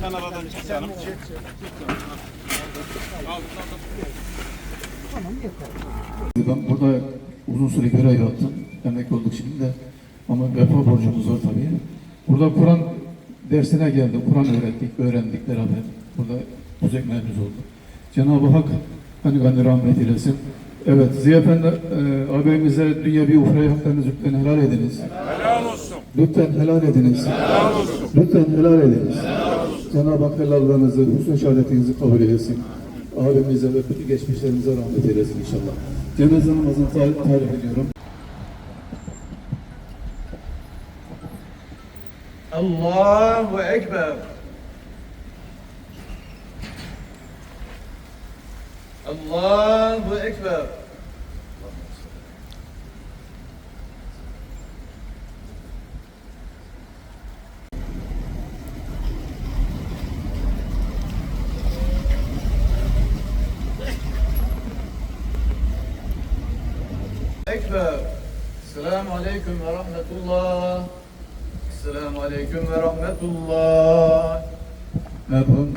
Sen aradan çık canım. Ben burada uzun süre görev yaptım. Emekli olduk şimdi de. Ama vefa borcumuz var tabii. Burada Kur'an dersine geldim. Kur'an öğrettik, öğrendik beraber. Burada buz ekmeğimiz oldu. Cenab-ı Hak hani gani rahmet eylesin. Evet, Ziya Efendi e, ağabeyimize dünya bir uhreyi haklarınızı helal ediniz. Helal. Lütfen helal ediniz. Helal olsun. Lütfen helal ediniz. Cenab-ı Hak helallarınızı, husn şehadetinizi kabul eylesin. Abimize ve bütün geçmişlerimize rahmet eylesin inşallah. Cenaze namazını tarif, tarif ediyorum. Allahu Ekber. Allahu Ekber. Ekber. Selamun Aleyküm ve Rahmetullah. Selamun Aleyküm ve Rahmetullah. Merhum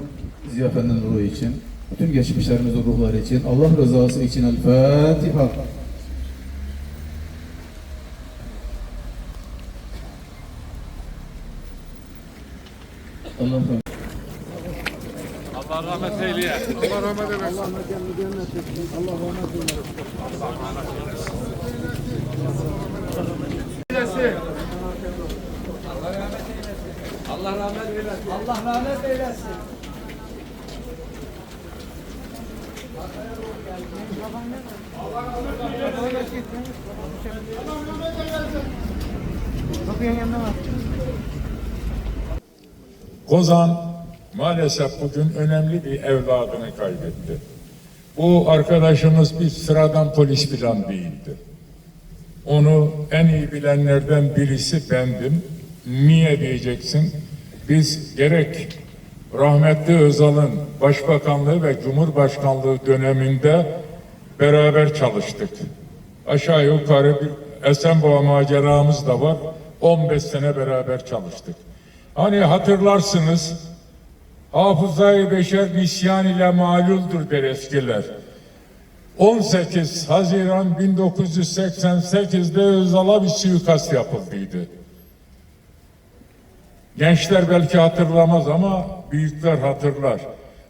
Ziya Efendi'nin ruhu için, bütün geçmişlerimizin ruhları için, Allah rızası için El Fatiha. Allah rahmet Allah rahmet eyleye. Allah rahmet eylesin. Allah rahmet eylesin. Kozan maalesef bugün önemli bir evladını kaybetti. Bu arkadaşımız bir sıradan polis falan değildi. Onu en iyi bilenlerden birisi bendim. Niye diyeceksin? Biz gerek rahmetli Özal'ın başbakanlığı ve cumhurbaşkanlığı döneminde beraber çalıştık. Aşağı yukarı bir Esenboğa maceramız da var. 15 sene beraber çalıştık. Hani hatırlarsınız hafızayı beşer nisyan ile maluldur der eskiler. 18 Haziran 1988'de Özal'a bir suikast yapıldıydı. Gençler belki hatırlamaz ama büyükler hatırlar.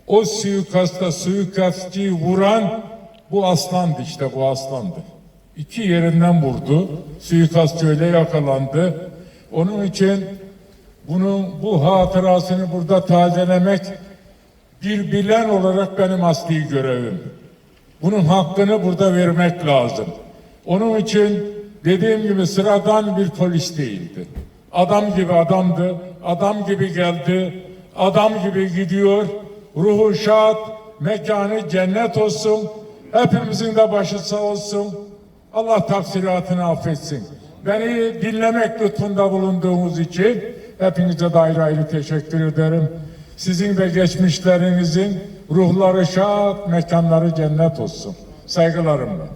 O suikasta suikastçıyı vuran bu aslandı işte bu aslandı. İki yerinden vurdu. Suikastçı öyle yakalandı. Onun için bunun bu hatırasını burada tazelemek bir bilen olarak benim asli görevim. Bunun hakkını burada vermek lazım. Onun için dediğim gibi sıradan bir polis değildi. Adam gibi adamdı, adam gibi geldi, adam gibi gidiyor. Ruhu şad, mekanı cennet olsun. Hepimizin de başı sağ olsun. Allah taksiratını affetsin. Beni dinlemek lütfunda bulunduğunuz için hepinize de ayrı ayrı teşekkür ederim. Sizin de geçmişlerinizin ruhları şad, mekanları cennet olsun. Saygılarımla.